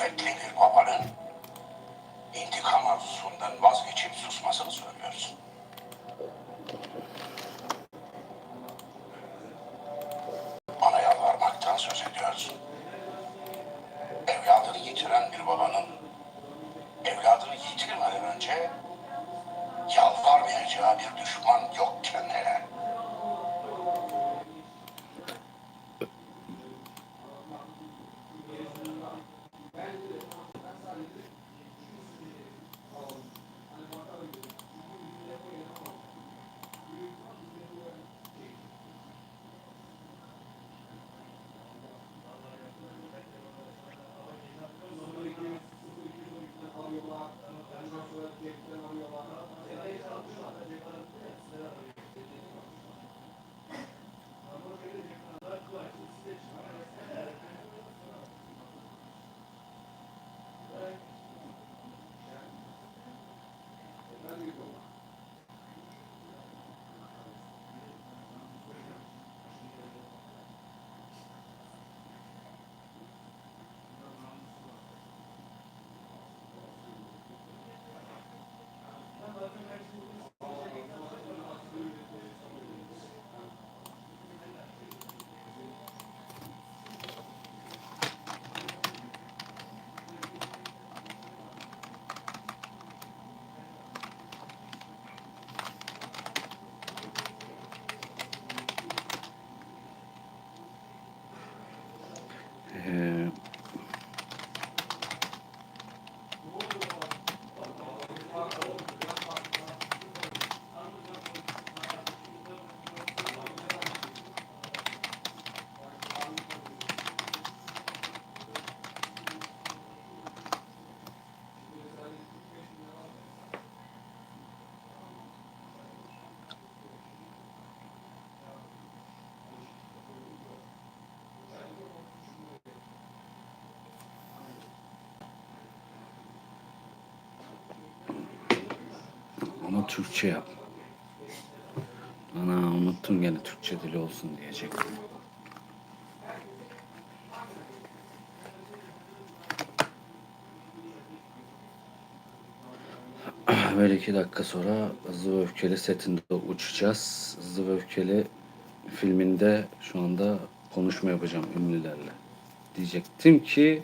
Bir babanın intikam arzusundan vazgeçip susmasını söylüyoruz. Türkçe yap. Ana unuttum gene Türkçe dili olsun diyecektim. Böyle iki dakika sonra Hızlı ve Öfkeli setinde uçacağız. Hızlı ve Öfkeli filminde şu anda konuşma yapacağım ünlülerle. Diyecektim ki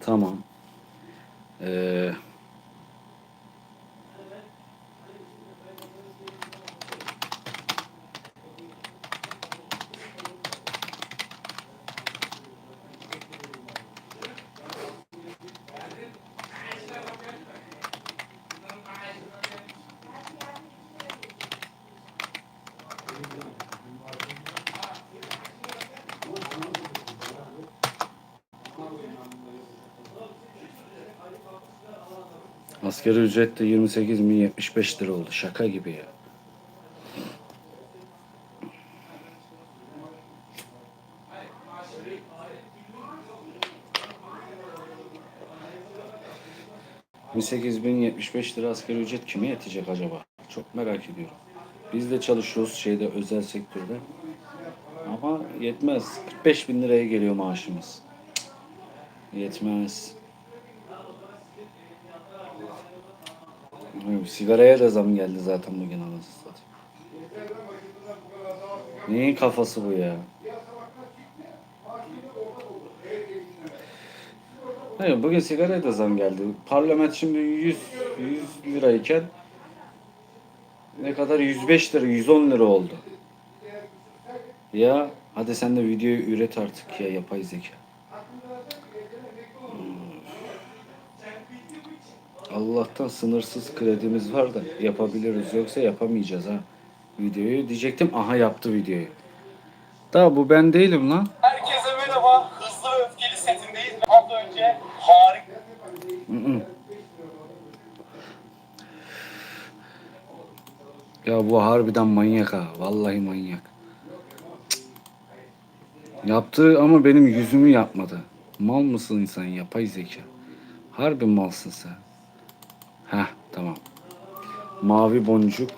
tamam. Ee, Asgari ücret de 28.075 lira oldu. Şaka gibi ya. ...28.075 lira asgari ücret kime yetecek acaba? Çok merak ediyorum. Biz de çalışıyoruz şeyde özel sektörde. Ama yetmez. 45 bin liraya geliyor maaşımız. Yetmez. Sigaraya da zam geldi zaten bugün anasını satayım. Neyin kafası bu ya? Hayır, bugün sigaraya da zam geldi. Parlament şimdi 100, 100 lirayken ne kadar 105 lira 110 lira oldu. Ya hadi sen de videoyu üret artık ya yapay zeka. Allah'tan sınırsız kredimiz var da yapabiliriz yoksa yapamayacağız ha videoyu. Diyecektim aha yaptı videoyu. Daha bu ben değilim lan. Herkese merhaba. Hızlı ve Öfkeli setindeyiz. Hafta önce harika. Ya bu harbiden manyak ha. Vallahi manyak. Cık. Yaptı ama benim yüzümü yapmadı. Mal mısın sen yapay zeka? Harbi malsın sen. Heh tamam. Mavi boncuk.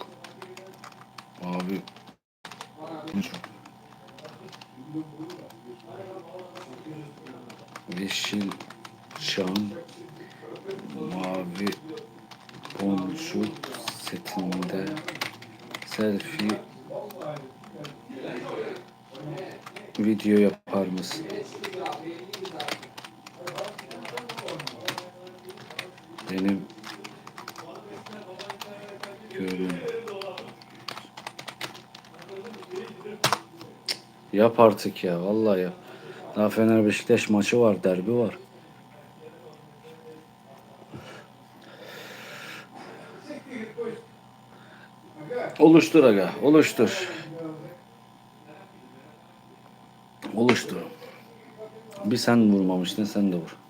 Mavi boncuk. yeşil çam mavi boncuk setinde selfie video yapar mısın? Benim görün Yap artık ya vallahi ya. Daha Fener Beşiktaş maçı var, derbi var. Oluştur aga, oluştur. Oluştur. Bir sen vurmamıştın, sen de vur.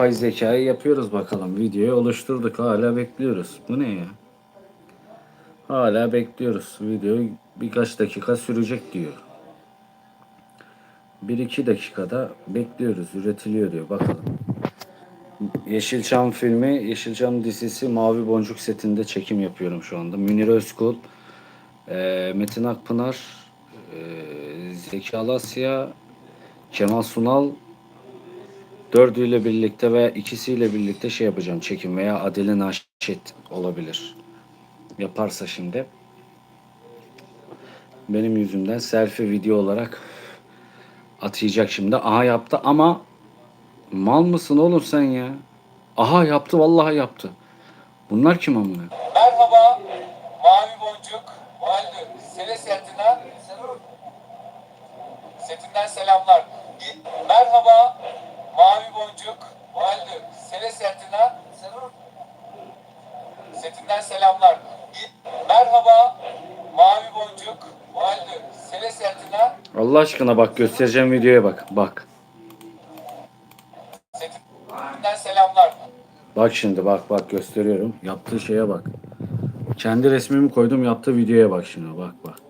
Yapay zekayı yapıyoruz bakalım. Videoyu oluşturduk. Hala bekliyoruz. Bu ne ya? Hala bekliyoruz. Video birkaç dakika sürecek diyor. 1-2 dakikada bekliyoruz. Üretiliyor diyor. Bakalım. Yeşilçam filmi, Yeşilçam dizisi Mavi Boncuk setinde çekim yapıyorum şu anda. Münir Özkul, eee, Metin Akpınar, eee Zeki Alasya, Kemal Sunal dördüyle birlikte ve ikisiyle birlikte şey yapacağım çekim veya Adile Naşit olabilir. Yaparsa şimdi. Benim yüzümden selfie video olarak atayacak şimdi. Aha yaptı ama mal mısın oğlum sen ya? Aha yaptı vallahi yaptı. Bunlar kim amına? Merhaba, Mavi Boncuk, Valide, Sele Sertina, setinden selamlar. Merhaba, Mavi Boncuk, Valide, Sele Sertina, setinden selamlar. Merhaba, Mavi Boncuk, Valide, Sele Sertina, Allah aşkına bak göstereceğim videoya bak. Bak. setinden selamlar. Bak şimdi bak bak gösteriyorum. Yaptığı şeye bak. Kendi resmimi koydum yaptığı videoya bak şimdi bak bak.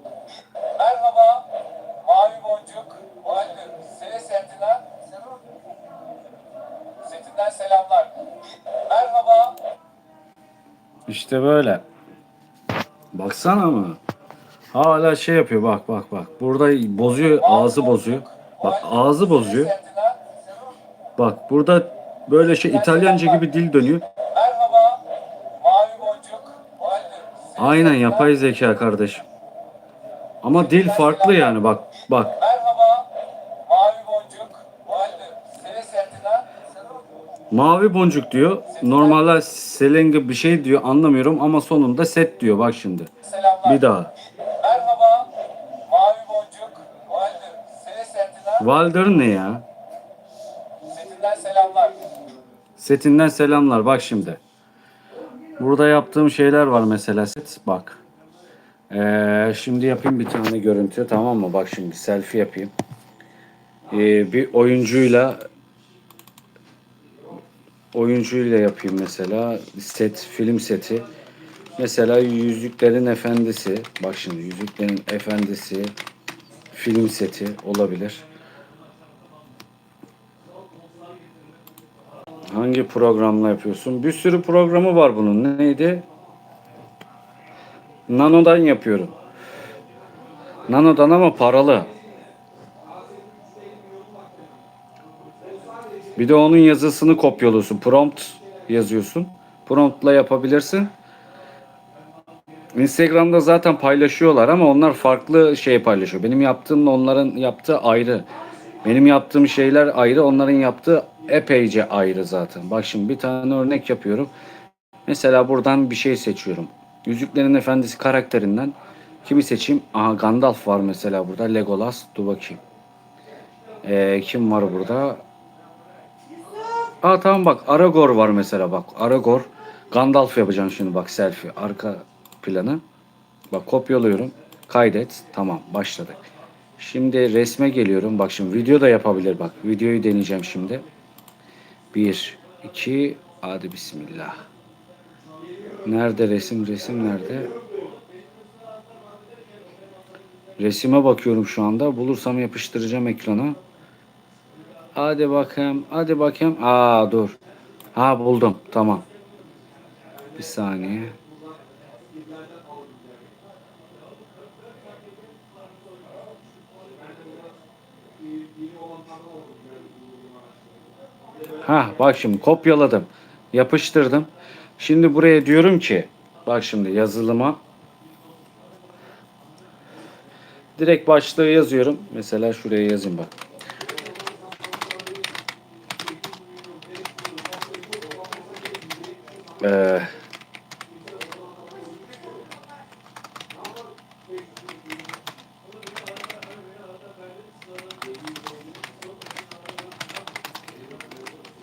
İşte böyle. Baksana mı? Hala şey yapıyor bak bak bak. Burada bozuyor ağzı bozuyor. Bak ağzı bozuyor. Bak burada böyle şey İtalyanca gibi dil dönüyor. Aynen yapay zeka kardeşim. Ama dil farklı yani bak bak. Merhaba, Mavi Boncuk, Valide, Sele Sertina, Mavi boncuk diyor. Normalde selengi bir şey diyor anlamıyorum ama sonunda set diyor bak şimdi. selamlar. Bir daha. Merhaba, Mavi Boncuk, Valide, Sele Sertina, Valder ne ya? setinden selamlar. Setinden selamlar bak şimdi. Burada yaptığım şeyler var mesela set bak. Ee, şimdi yapayım bir tane görüntü tamam mı? Bak şimdi selfie yapayım. Ee, bir oyuncuyla oyuncuyla yapayım mesela set film seti. Mesela Yüzüklerin Efendisi. Bak şimdi Yüzüklerin Efendisi film seti olabilir. Hangi programla yapıyorsun? Bir sürü programı var bunun. Neydi? Nano'dan yapıyorum. Nano'dan ama paralı. Bir de onun yazısını kopyalıyorsun. Prompt yazıyorsun. Promptla yapabilirsin. Instagram'da zaten paylaşıyorlar ama onlar farklı şey paylaşıyor. Benim yaptığımla onların yaptığı ayrı. Benim yaptığım şeyler ayrı, onların yaptığı epeyce ayrı zaten. Bak şimdi bir tane örnek yapıyorum. Mesela buradan bir şey seçiyorum. Yüzüklerin Efendisi karakterinden kimi seçeyim? Aha Gandalf var mesela burada. Legolas. Dur bakayım. Ee, kim var burada? Aa tamam bak Aragorn var mesela bak. Aragorn. Gandalf yapacağım şimdi bak selfie. Arka planı. Bak kopyalıyorum. Kaydet. Tamam başladık. Şimdi resme geliyorum. Bak şimdi video da yapabilir bak. Videoyu deneyeceğim şimdi. Bir, iki, hadi bismillah. Nerede resim resim nerede? Resime bakıyorum şu anda. Bulursam yapıştıracağım ekrana. Hadi bakayım. Hadi bakayım. Aa dur. Ha buldum. Tamam. Bir saniye. Ha bak şimdi kopyaladım. Yapıştırdım. Şimdi buraya diyorum ki bak şimdi yazılıma direkt başlığı yazıyorum. Mesela şuraya yazayım bak. Ee,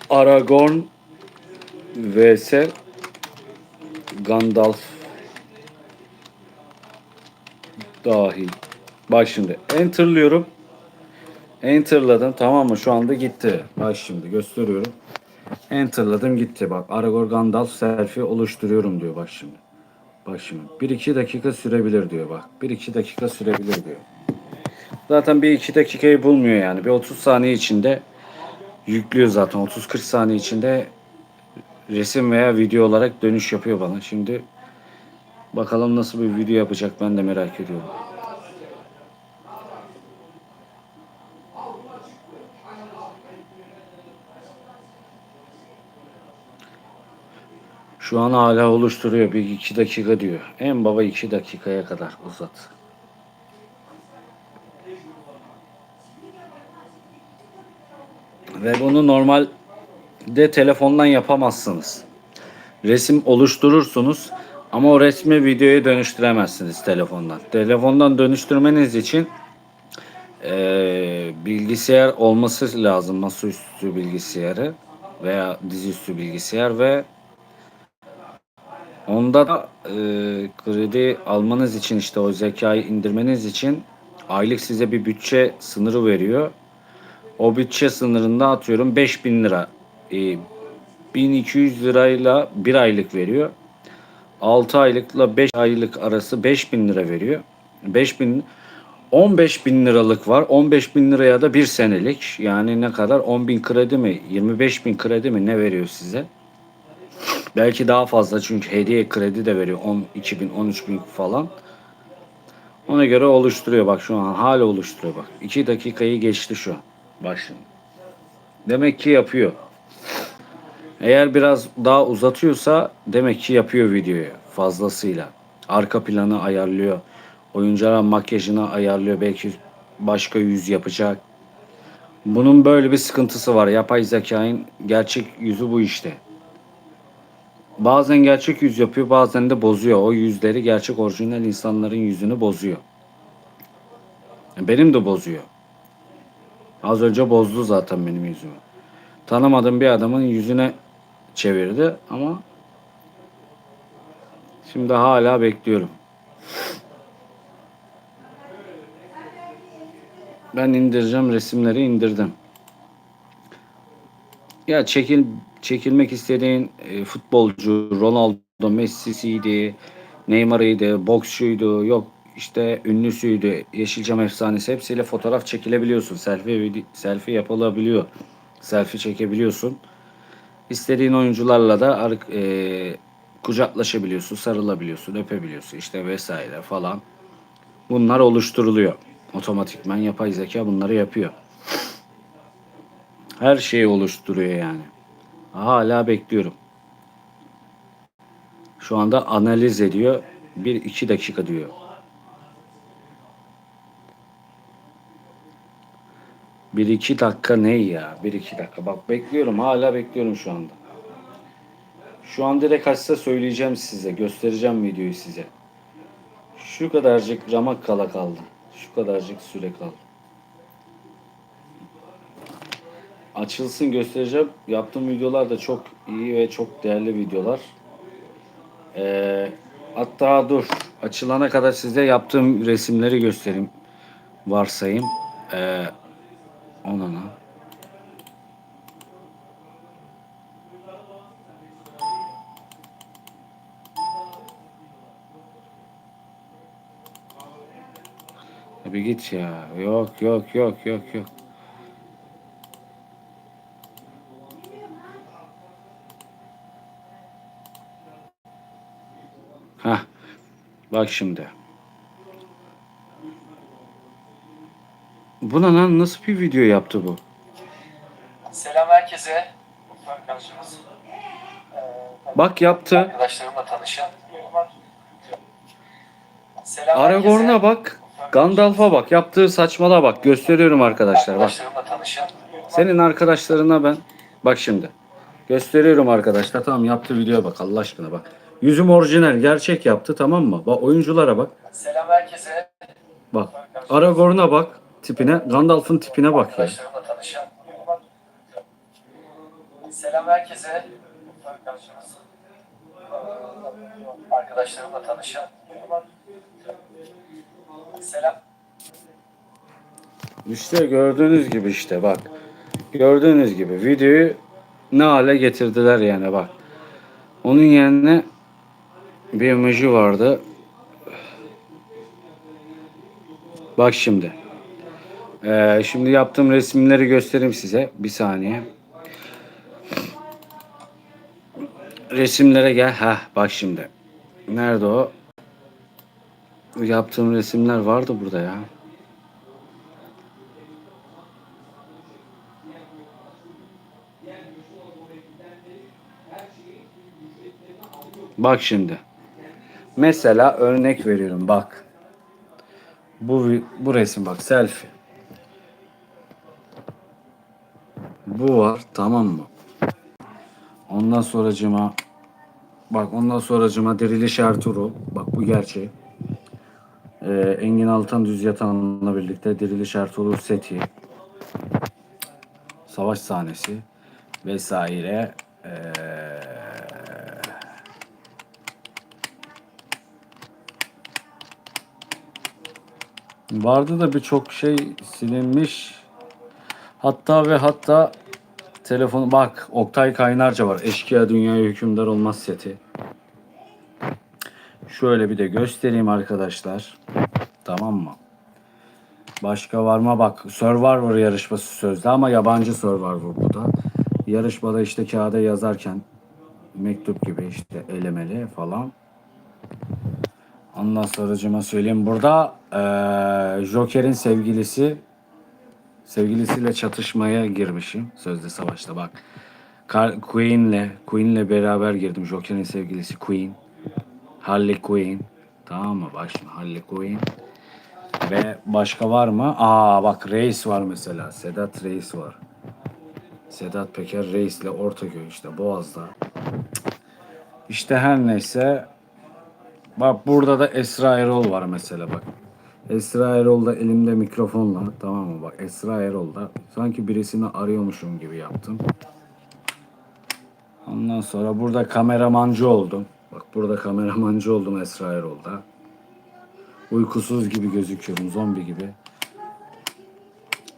Aragorn vs Gandalf dahil. Bak şimdi enterlıyorum. Enterladım tamam mı? Şu anda gitti. Bak şimdi gösteriyorum. Enterladım gitti. Bak Aragorn Gandalf selfie oluşturuyorum diyor bak şimdi. Bak şimdi 1-2 dakika sürebilir diyor bak. 1-2 dakika sürebilir diyor. Zaten bir 2 dakikayı bulmuyor yani. Bir 30 saniye içinde yüklüyor zaten. 30-40 saniye içinde resim veya video olarak dönüş yapıyor bana. Şimdi bakalım nasıl bir video yapacak ben de merak ediyorum. Şu an hala oluşturuyor. Bir iki dakika diyor. En baba iki dakikaya kadar uzat. Ve bunu normalde telefondan yapamazsınız. Resim oluşturursunuz ama o resmi videoya dönüştüremezsiniz telefondan. Telefondan dönüştürmeniz için eee, bilgisayar olması lazım. Masaüstü bilgisayarı veya dizüstü bilgisayar ve Onda da e, kredi almanız için işte o zekayı indirmeniz için aylık size bir bütçe sınırı veriyor. O bütçe sınırında atıyorum 5000 lira. E, 1200 lirayla bir aylık veriyor. 6 aylıkla 5 aylık arası 5000 lira veriyor. 5000 15 bin liralık var. 15 bin liraya da bir senelik. Yani ne kadar? 10 bin kredi mi? 25 bin kredi mi? Ne veriyor size? Belki daha fazla çünkü hediye kredi de veriyor 12 bin 13 bin falan. Ona göre oluşturuyor bak şu an hala oluşturuyor bak. 2 dakikayı geçti şu an. Bak. Demek ki yapıyor. Eğer biraz daha uzatıyorsa demek ki yapıyor videoyu fazlasıyla. Arka planı ayarlıyor. Oyuncuların makyajını ayarlıyor. Belki başka yüz yapacak. Bunun böyle bir sıkıntısı var. Yapay zekanın gerçek yüzü bu işte. Bazen gerçek yüz yapıyor, bazen de bozuyor. O yüzleri gerçek orijinal insanların yüzünü bozuyor. Benim de bozuyor. Az önce bozdu zaten benim yüzümü. Tanımadığım bir adamın yüzüne çevirdi ama şimdi hala bekliyorum. Ben indireceğim resimleri indirdim. Ya çekil çekilmek istediğin e, futbolcu Ronaldo, Messi'siydi, Neymar'ıydı, boksçuydu, yok işte ünlüsüydü, Yeşilçam efsanesi hepsiyle fotoğraf çekilebiliyorsun. Selfie selfie yapılabiliyor. Selfie çekebiliyorsun. İstediğin oyuncularla da e, kucaklaşabiliyorsun, sarılabiliyorsun, öpebiliyorsun işte vesaire falan. Bunlar oluşturuluyor. Otomatikman yapay zeka bunları yapıyor. Her şeyi oluşturuyor yani. Hala bekliyorum. Şu anda analiz ediyor. Bir iki dakika diyor. Bir iki dakika ne ya? Bir iki dakika. Bak bekliyorum. Hala bekliyorum şu anda. Şu an direkt açsa söyleyeceğim size. Göstereceğim videoyu size. Şu kadarcık ramak kala kaldı. Şu kadarcık süre kaldı. açılsın göstereceğim. Yaptığım videolar da çok iyi ve çok değerli videolar. Ee, hatta dur açılana kadar size yaptığım resimleri göstereyim. Varsayım. Ee, onana. Bir git ya. Yok yok yok yok yok. Bak şimdi. Bu ne lan? Nasıl bir video yaptı bu? Selam herkese. Arkadaşımız. Bak yaptı. Arkadaşlarımla tanışın. Selam Aragorn'a bak. Gandalf'a bak. Yaptığı saçmalığa bak. Gösteriyorum arkadaşlar. Bak. Senin arkadaşlarına ben bak şimdi. Gösteriyorum arkadaşlar. Tamam yaptığı videoya bak Allah aşkına bak. Yüzüm orijinal gerçek yaptı tamam mı? Bak oyunculara bak. Selam herkese. Bak. Aragorn'a bak tipine. Gandalf'ın tipine bak ya. Selam herkese. Arkadaşlarımla tanışın. Selam. İşte gördüğünüz gibi işte bak. Gördüğünüz gibi videoyu ne hale getirdiler yani bak. Onun yerine bir emoji vardı. Bak şimdi. Ee, şimdi yaptığım resimleri göstereyim size. Bir saniye. Resimlere gel. Ha bak şimdi. Nerede o? Yaptığım resimler vardı burada ya. Bak şimdi. Mesela örnek veriyorum bak. Bu bu resim bak selfie. Bu var tamam mı? Ondan sonracıma bak ondan sonracıma Diriliş Ertuğrul. Bak bu gerçek. Ee, Engin Altan Düz Yatan'la birlikte Diriliş Ertuğrul seti. Savaş sahnesi vesaire. Ee, Vardı da birçok şey silinmiş. Hatta ve hatta telefonu bak Oktay Kaynarca var. Eşkıya Dünyaya Hükümdar Olmaz seti. Şöyle bir de göstereyim arkadaşlar. Tamam mı? Başka var mı? Bak Survivor yarışması sözde ama yabancı Survivor bu da. Yarışmada işte kağıda yazarken mektup gibi işte elemeli falan. Ondan sonracıma söyleyeyim. Burada eee, Joker'in sevgilisi sevgilisiyle çatışmaya girmişim. Sözde savaşta bak. Queen'le Queen'le beraber girdim. Joker'in sevgilisi Queen. Harley Quinn. Tamam mı? Bak şimdi Harley Quinn. Ve başka var mı? Aa bak Reis var mesela. Sedat Reis var. Sedat Peker Reis'le Ortaköy işte Boğaz'da. İşte her neyse Bak burada da Esra Erol var mesela bak. Esra Erol da elimde mikrofonla tamam mı bak Esra Erol da sanki birisini arıyormuşum gibi yaptım. Ondan sonra burada kameramancı oldum. Bak burada kameramancı oldum Esra Erol'da. Uykusuz gibi gözüküyorum zombi gibi.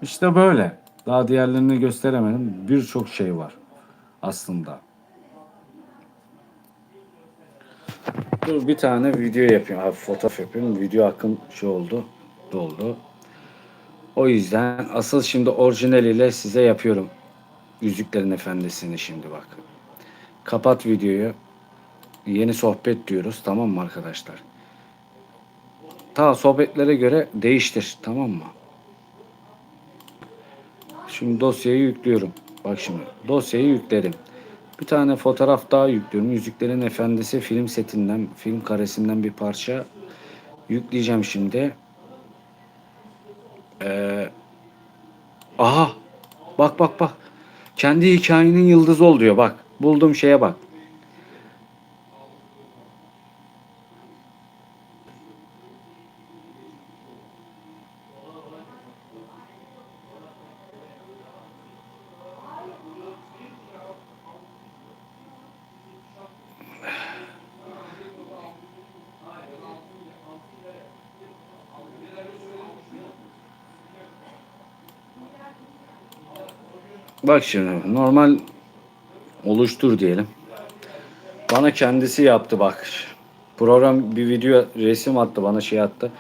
İşte böyle. Daha diğerlerini gösteremedim. Birçok şey var aslında. Dur bir tane video yapayım. Abi fotoğraf yapayım. Video hakkım şey oldu. Doldu. O yüzden asıl şimdi orijinaliyle size yapıyorum. Yüzüklerin Efendisi'ni şimdi bak. Kapat videoyu. Yeni sohbet diyoruz. Tamam mı arkadaşlar? Ta sohbetlere göre değiştir. Tamam mı? Şimdi dosyayı yüklüyorum. Bak şimdi dosyayı yükledim. Bir tane fotoğraf daha yüklüyorum. Yüzüklerin Efendisi film setinden, film karesinden bir parça yükleyeceğim şimdi. Ee, aha! Bak bak bak. Kendi hikayenin yıldızı ol diyor bak. Bulduğum şeye bak. Bak şimdi normal oluştur diyelim. Bana kendisi yaptı bak. Program bir video resim attı bana şey attı.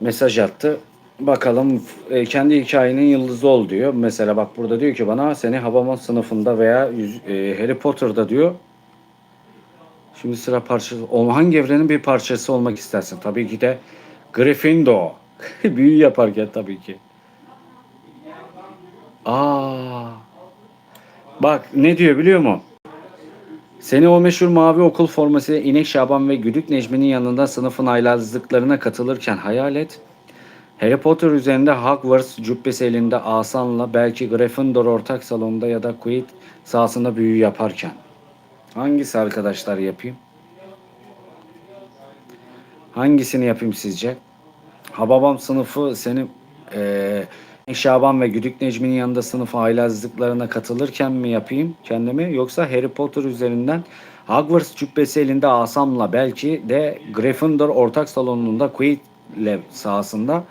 Mesaj attı. bakalım e, kendi hikayenin yıldızı ol diyor. Mesela bak burada diyor ki bana seni Habamon sınıfında veya e, Harry Potter'da diyor. Şimdi sıra parçası. Hangi evrenin bir parçası olmak istersin? Tabii ki de Gryffindor. Büyü yaparken tabii ki. Aa. Bak ne diyor biliyor musun? Seni o meşhur mavi okul formasıyla İnek Şaban ve Güdük Necmi'nin yanında sınıfın aylazlıklarına katılırken hayal et. Harry Potter üzerinde Hogwarts cübbesi elinde asanla belki Gryffindor ortak salonda ya da Quidditch sahasında büyü yaparken. Hangisi arkadaşlar yapayım? Hangisini yapayım sizce? Hababam sınıfı seni eee Şaban ve Güdük Necmi'nin yanında sınıf ailezliklerine katılırken mi yapayım kendimi yoksa Harry Potter üzerinden Hogwarts cübbesi elinde asamla belki de Gryffindor ortak salonunda Quidditch sahasında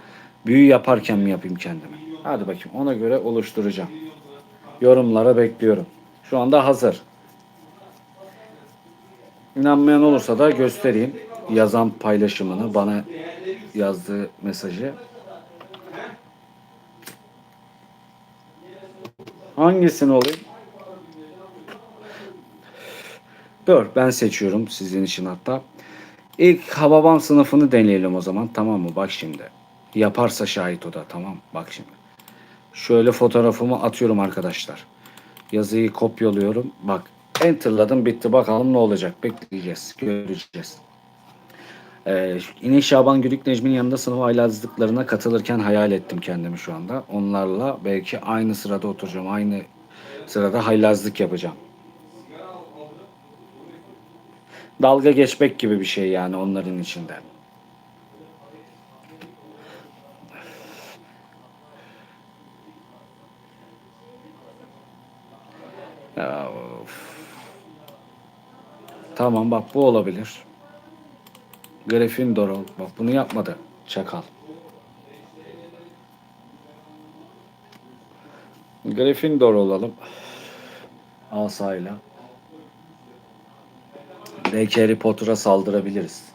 büyü yaparken mi yapayım kendimi? Hadi bakayım ona göre oluşturacağım. Yorumlara bekliyorum. Şu anda hazır. İnanmayan olursa da göstereyim yazan paylaşımını, bana yazdığı mesajı. Hangisini olayım? Dur ben seçiyorum sizin için hatta. İlk Hababam sınıfını deneyelim o zaman tamam mı? Bak şimdi. Yaparsa şahit o da tamam Bak şimdi. Şöyle fotoğrafımı atıyorum arkadaşlar. Yazıyı kopyalıyorum. Bak enterladım bitti bakalım ne olacak. Bekleyeceğiz. Göreceğiz. Ee, İnek Şaban Güdük Necmi'nin yanında sınıf aylazlıklarına katılırken hayal ettim kendimi şu anda. Onlarla belki aynı sırada oturacağım. Aynı sırada haylazlık yapacağım. Dalga geçmek gibi bir şey yani onların içinde. Ya. Tamam bak bu olabilir. Gryffindor ol. Bak bunu yapmadı. Çakal. Gryffindor olalım. Asayla. Belki Harry Potter'a saldırabiliriz.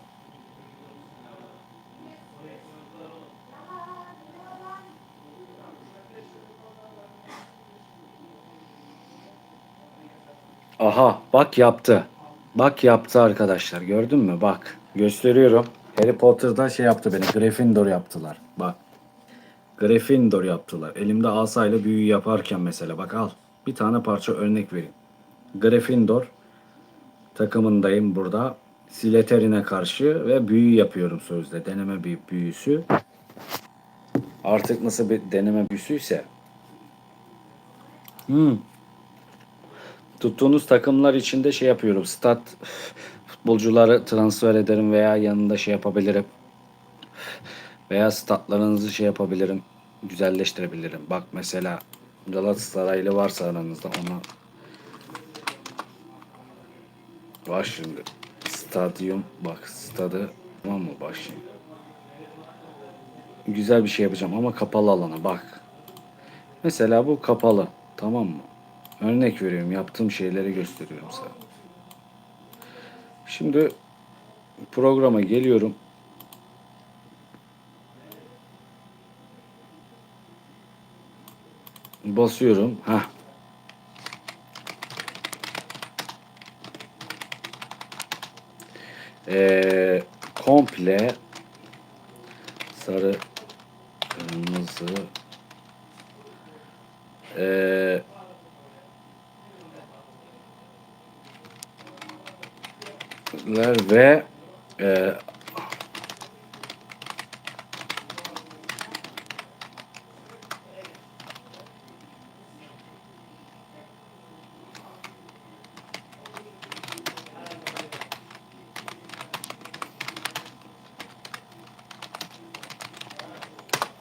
Aha bak yaptı. Bak yaptı arkadaşlar gördün mü? Bak gösteriyorum. Harry Potter'da şey yaptı beni. Gryffindor yaptılar. Bak. Gryffindor yaptılar. Elimde asayla büyü yaparken mesela. Bak al. Bir tane parça örnek vereyim. Gryffindor takımındayım burada. Slytherin'e karşı ve büyü yapıyorum sözde. Deneme bir büyüsü. Artık nasıl bir deneme büyüsüyse. Hmm. Tuttuğunuz takımlar içinde şey yapıyorum. Stat futbolcuları transfer ederim veya yanında şey yapabilirim. Veya statlarınızı şey yapabilirim. Güzelleştirebilirim. Bak mesela Galatasaraylı varsa aranızda ona Bak şimdi. Stadyum bak stadı tamam mı bak şimdi. Güzel bir şey yapacağım ama kapalı alana bak. Mesela bu kapalı tamam mı? Örnek veriyorum yaptığım şeyleri gösteriyorum sana. Şimdi programa geliyorum. Basıyorum. Heh. Ee, komple sarı kırmızı ee, ler ve e,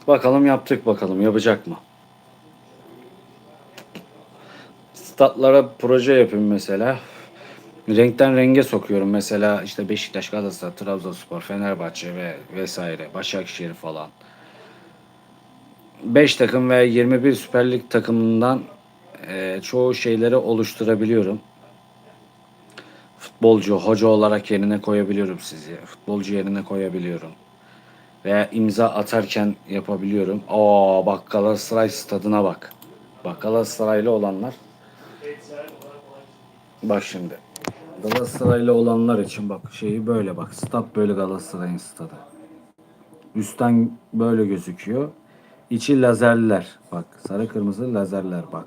bakalım yaptık bakalım yapacak mı? Statlara proje yapayım mesela. Renkten renge sokuyorum mesela işte Beşiktaş, Galatasaray, Trabzonspor, Fenerbahçe ve vesaire, Başakşehir falan. 5 takım ve 21 Süper Lig takımından e, çoğu şeyleri oluşturabiliyorum. Futbolcu, hoca olarak yerine koyabiliyorum sizi. Futbolcu yerine koyabiliyorum. Veya imza atarken yapabiliyorum. Aa bak Galatasaray stadına bak. Bak Galatasaraylı olanlar. Bak şimdi. Galatasaraylı olanlar için bak şeyi böyle bak. Stat böyle Galatasaray'ın stadı. Üstten böyle gözüküyor. İçi lazerler. Bak sarı kırmızı lazerler bak.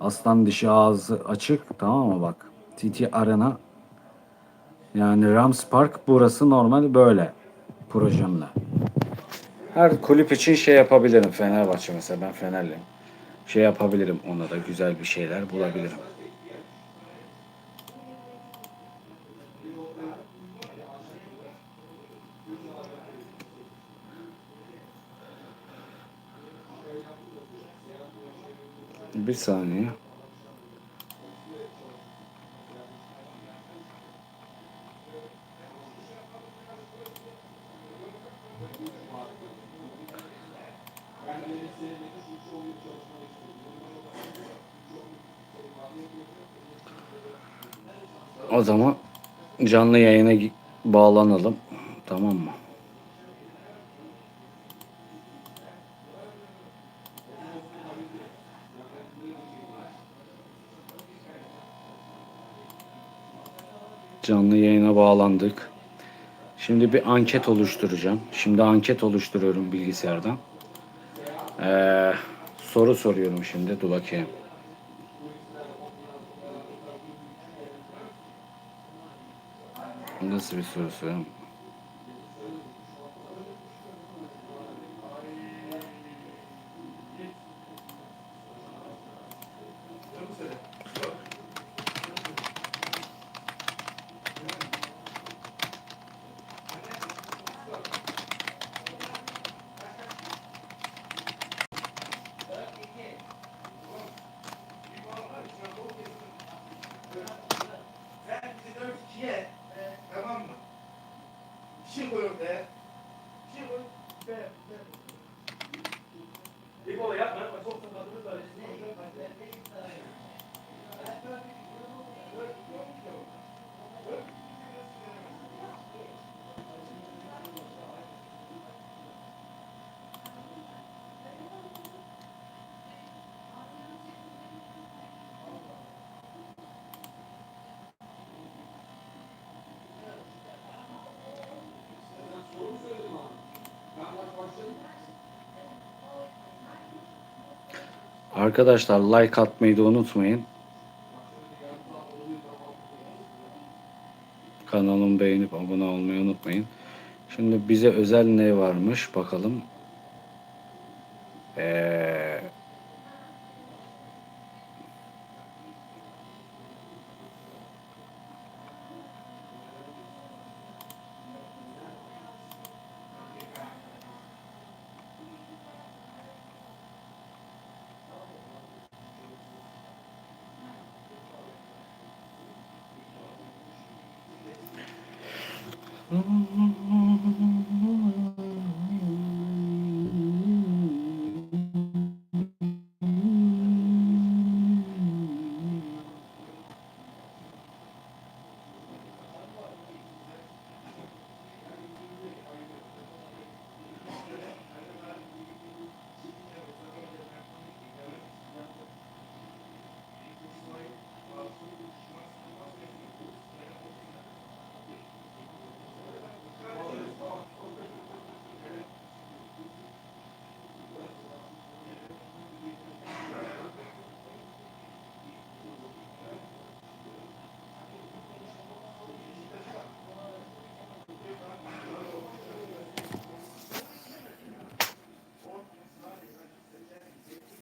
Aslan dişi ağzı açık tamam mı bak. TT Arena yani Rams Park burası normal böyle projemle. Her kulüp için şey yapabilirim. Fenerbahçe mesela ben Fenerliyim. Şey yapabilirim ona da güzel bir şeyler bulabilirim. Bir saniye. O zaman canlı yayına bağlanalım. Tamam mı? Canlı yayına bağlandık. Şimdi bir anket oluşturacağım. Şimdi anket oluşturuyorum bilgisayardan. Ee, soru soruyorum şimdi. Dur bakayım. Nasıl bir soru soruyorum? Sen bizi dört ikiye, e, tamam mı? Bir şey koy ortaya. Bir şey koy. Be, be. İbo yapma yapma çok sakatlık var. Arkadaşlar like atmayı da unutmayın. Kanalımı beğenip abone olmayı unutmayın. Şimdi bize özel ne varmış bakalım. Mm-hmm.